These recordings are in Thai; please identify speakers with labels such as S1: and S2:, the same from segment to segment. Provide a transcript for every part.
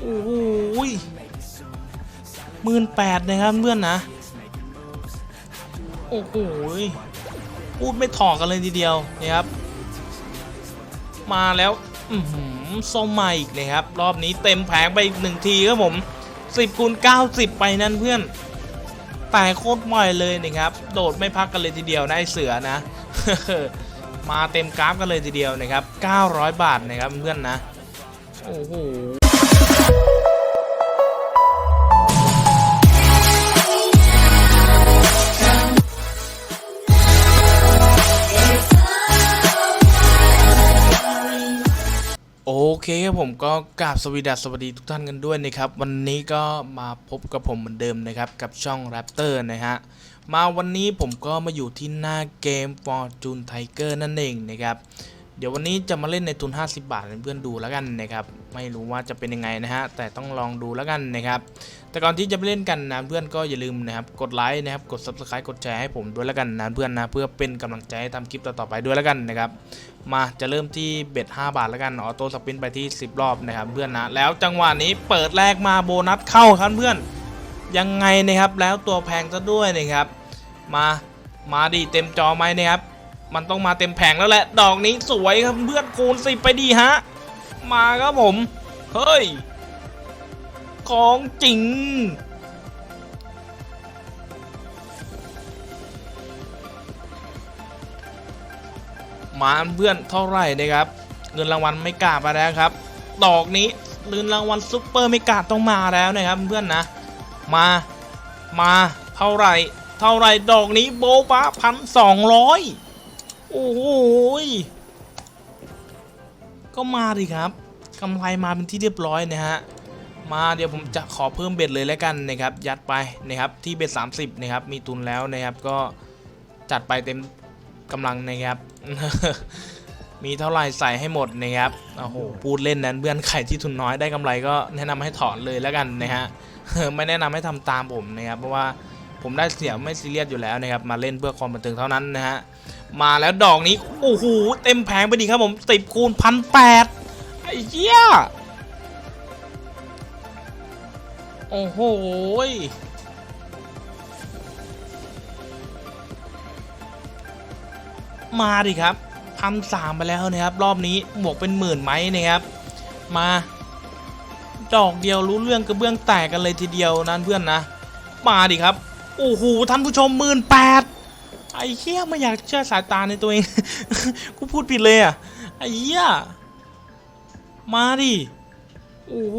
S1: โอ้โหหมื่นแปดนะครับเพื่อนนะ โอ้โหพูดไม่ถอกันเลยทีเดียวนะครับ มาแล้ว อือหือส้มมาอีกเลยครับ รอบนี้เต็มแผงไปอีกหนึ่งทีครับผม10คูณ90ไปนั่นเพื่อนแต่โคตรบ่อยเลยนะครับ โดดไม่พักกันเลยทีเดียวนะไอเสือนะ มาเต็มกราฟกันเลยทีเดียวนะครับ 900 บาทนะครับเพื่อนนะ โอ้โห เคครับผมก็กราบสวีดัสสวัสดีทุกท่านกันด้วยนะครับ วันนี้ก็มาพบกับผมเหมือนเดิมนะครับ กับช่อง Raptor นะฮะ มาวันนี้ผมก็มาอยู่ที่หน้าเกม Fortune Tiger นั่นเองนะครับ เดี๋ยววันนี้จะมาเล่นในทุน 50 บาทให้เพื่อนดูแล้วกันนะครับ ไม่รู้ว่าจะเป็นยังไงนะฮะ แต่ต้องลองดูแล้วกันนะครับ แต่ก่อนที่จะไปเล่นกันนะเพื่อนก็อย่าลืมนะครับกดไลค์นะครับกด Subscribe กดแชร์ให้ผมด้วยแล้วกันนะเพื่อนนะเพื่อเป็นกำลังใจให้ทำคลิปต่อๆไปด้วยแล้วกันนะครับ มาจะเริ่มที่เบ็ด5บาทแล้วกันออโต้สปินไปที่ 10 รอบนะครับเพื่อนนะแล้วจังหวะนี้เปิดแรกมาโบนัสเข้าครับเพื่อนยังไงนะครับแล้วตัวแพงซะด้วยนะครับมามาดีเต็มจอไหมนะครับมันต้องมาเต็มแผงแล้วแหละ ดอกนี้สวยครับเพื่อนคูณสิไปดีฮะมาครับผม เฮ้ย ของจริง มาเพื่อนเท่าไหร่นะครับ เงินรางวัลไม่กล้าไปแล้วครับ ดอกนี้เงินรางวัลซุปเปอร์ไม่กล้าต้องมาแล้วนะครับเพื่อนนะ มา มาเท่าไหร่ เท่าไหร่ดอกนี้โบบะพันสองร้อยโอ้โหยก็มาดิครับกำไรมาเป็นที่เรียบร้อยนะฮะมาเดี๋ยวผมจะขอเพิ่มเบ็ดเลยแล้วกันนะครับ ยัดไปนะครับที่เบ็ด30นะครับมีทุนแล้วนะครับก็จัดไปเต็ม กำลังนะครับ มีเท่าไหร่ใส่ให้หมดนะครับ โอ้โห พูดเล่นนั้นเพื่อนใครที่ทุนน้อยได้กำไรก็แนะนำให้ถอนเลยแล้วกันนะฮะ ไม่แนะนำให้ทำตามผมนะครับ เพราะว่าผมได้เสียไม่ซีเรียสอยู่แล้วนะครับ มาเล่นเพื่อความบันเทิงเท่านั้นนะฮะ มาแล้วดอกนี้ โอ้โห เต็มแผงไปดีครับผมติบคูณพันแปดไอ้เหี้ย โอ้โห มาดิครับพันสามไปแล้วนะครับ รอบนี้บวกเป็นหมื่นไหมนะครับ มาดอกเดียวรู้เรื่องกระเบื้องแตกกันเลยทีเดียวนั้นเพื่อนนะ มาดิครับโอ้โหท่านผู้ชมหมื่นแปดไอ้เหี้ยไม่อยากเชื่อสายตาในตัวเอง กูพูดผิดเลยอะไอ้เหี้ยมาดิโอ้โห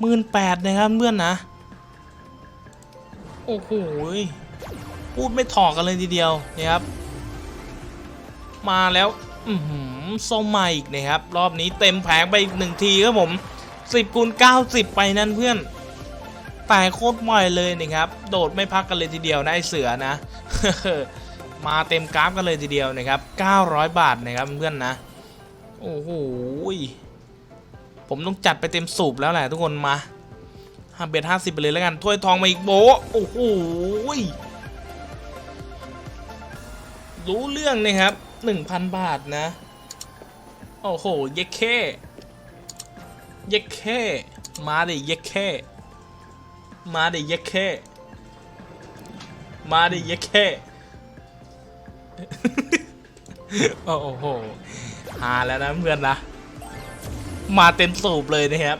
S1: หมื่นแปดนะครับเพื่อนนะ โอ้โห พูดไม่ถอกันเลยทีเดียวนะครับ มาแล้วอือหือส้มมาอีกนะครับ รอบนี้เต็มแผงไปอีกหนึ่งทีครับผม10คูณ90 ไปนั่นเพื่อนแต่โคตรบ่อยเลยนะครับ โดดไม่พักกันเลยทีเดียวนะไอเสือนะ มาเต็มกราฟกันเลยทีเดียวนะครับ 900 บาทนะครับเพื่อนนะ โอ้โหผมต้องจัดไปเต็มสูบแล้วแหละทุกคนมาห้าเบ็ดห้าสิบไปเลยแล้วกันถ้วยทองมาอีกโบโอ้โห รู้เรื่องนะครับ1,000บาทนะ โอ้โห เย็กแค่เย็กแค่มาดิเย็กแค่มาดิเย็กแค่มาดิเย็กแค่โอ้โหหาแล้วนะเพื่อนนะ มาเต็มสูบเลยนะครับ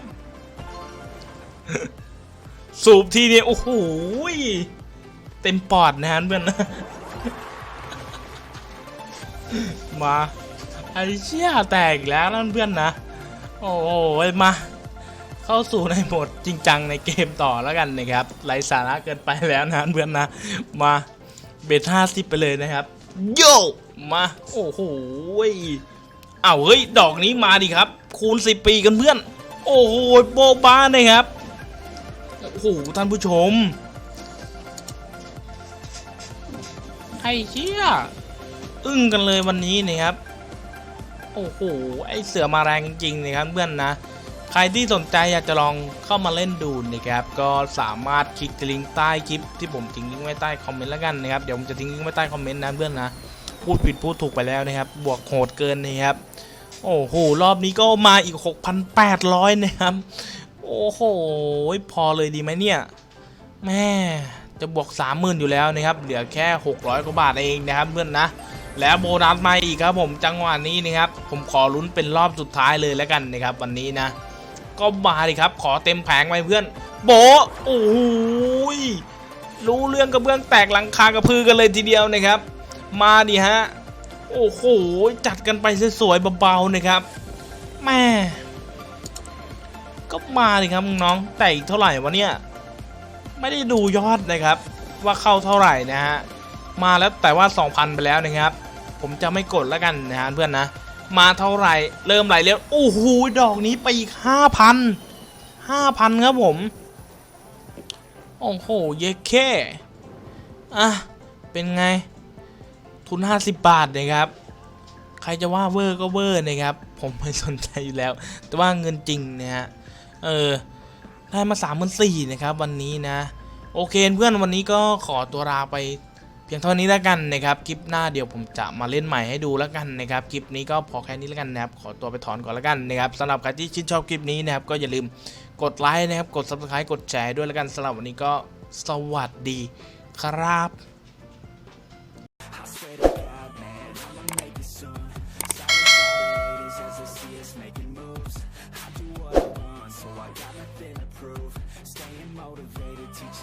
S1: สูบทีนี้โอ้โห เต็มปอดนะฮะเพื่อนนะ มาไอ้เชี่ยแตกแล้วนั่นเพื่อนนะ โอ้โหมา เข้าสู่ในโหมดจริงจังในเกมต่อแล้วกันนะครับไร้สาระเกินไปแล้วนะเพื่อนนะ มาเบทห้าสิบไปเลยนะครับโยมา โอ้โหเอาเฮ้ย ดอกนี้มาดิครับ คูณสิบปีกันเพื่อน โอ้โหโบบ้านะครับ โอ้โหท่านผู้ชมไอ้เชี่ย อึ้งกันเลยวันนี้นะครับ โอ้โห ไอเสือมาแรงจริงๆนะครับเพื่อนนะ ใครที่สนใจอยากจะลองเข้ามาเล่นดูนะครับ ก็สามารถคลิกลิงก์ใต้คลิปที่ผมทิ้งลิงก์ไว้ใต้คอมเมนต์แล้วกันนะครับ เดี๋ยวผมจะทิ้งลิงก์ไว้ใต้คอมเมนต์นะเพื่อนนะ พูดผิดพูดถูกไปแล้วนะครับ บวกโหดเกินนะครับ โอ้โห รอบนี้ก็มาอีก 6,800 นะครับ โอ้โห พอเลยดีไหมเนี่ย แม่จะบวก 30,000 อยู่แล้วนะครับ เหลือแค่ 600 กว่าบาทเองนะครับเพื่อนนะ แล้วโบนัสมาอีกครับผมจังหวะนี้นะครับ ผมขอลุ้นเป็นรอบสุดท้ายเลยแล้วกันนะครับวันนี้นะ ก็มาดิครับ ขอเต็มแผงไปเพื่อน โบโอ้โหยรู้เรื่องกระเบื้องแตกหลังคากระพือกันเลยทีเดียวนะครับ มาดิฮะโอ้โหจัดกันไปสวยๆเบาๆนะครับแม่ก็มาดิครับน้องแต่อีกเท่าไหร่วะเนี่ยไม่ได้ดูยอดนะครับ ว่าเข้าเท่าไหร่นะฮะมาแล้วแต่ว่า 2,000 ไปแล้วนะครับ ผมจะไม่กดแล้วกันนะฮะเพื่อนนะ มาเท่าไหร่เริ่มไหลเร็วโอ้โหดอกนี้ไปอีก5,000 5,000ครับผม โอ้โห เยแค่อะ เป็นไง ทุน 50 บาทนะครับ ใครจะว่าเวอร์ก็เวอร์นะครับ ผมไม่สนใจอยู่แล้ว แต่ว่าเงินจริงนะฮะ เออ ได้มา3 4 0 0 0นะครับ วันนี้นะ โอเคเพื่อนวันนี้ก็ขอตัวลาไป เพียงเท่านี้แล้วกันนะครับคลิปหน้าเดี๋ยวผมจะมาเล่นใหม่ให้ดูแล้วกันนะครับคลิปนี้ก็พอแค่นี้แล้วกันนะครับขอตัวไปถอนก่อนแล้วกันนะครับสำหรับใครที่ชื่นชอบคลิปนี้นะครับก็อย่าลืมกดไลค์นะครับกด subscribe กดแชร์ด้วยแล้วกันสำหรับวันนี้ก็สวัสดีครับ